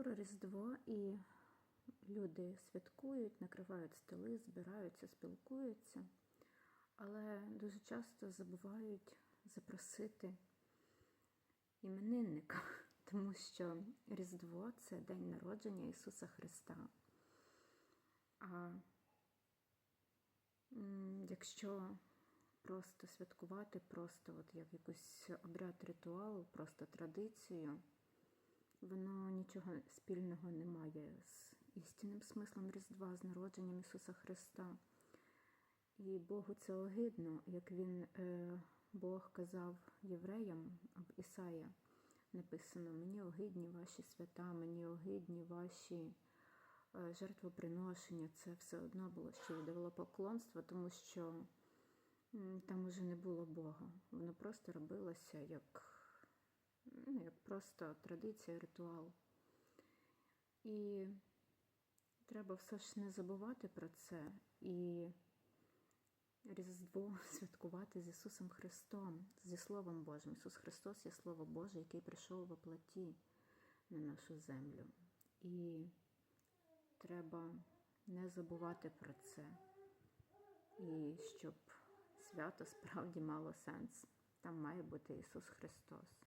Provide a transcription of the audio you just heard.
Скоро Різдво і люди святкують, накривають столи, збираються, спілкуються, але дуже часто забувають запросити іменинника, тому що Різдво це день народження Ісуса Христа. А якщо просто святкувати, просто от як якийсь обряд ритуал, просто традицію, воно нічого спільного не має з істинним смислом Різдва, з народженням Ісуса Христа. І Богу це огидно, як він, е, Бог казав євреям об Ісая, написано: мені огидні ваші свята, мені огидні ваші е, жертвоприношення. Це все одно було ще віддавало поклонство, тому що там уже не було Бога. Воно просто робилося як, ну, як просто традиція, ритуал. І треба все ж не забувати про це і Різдво святкувати з Ісусом Христом, зі Словом Божим. Ісус Христос є Слово Боже, який прийшов во плоті на нашу землю. І треба не забувати про це. І щоб свято справді мало сенс. Там має бути Ісус Христос.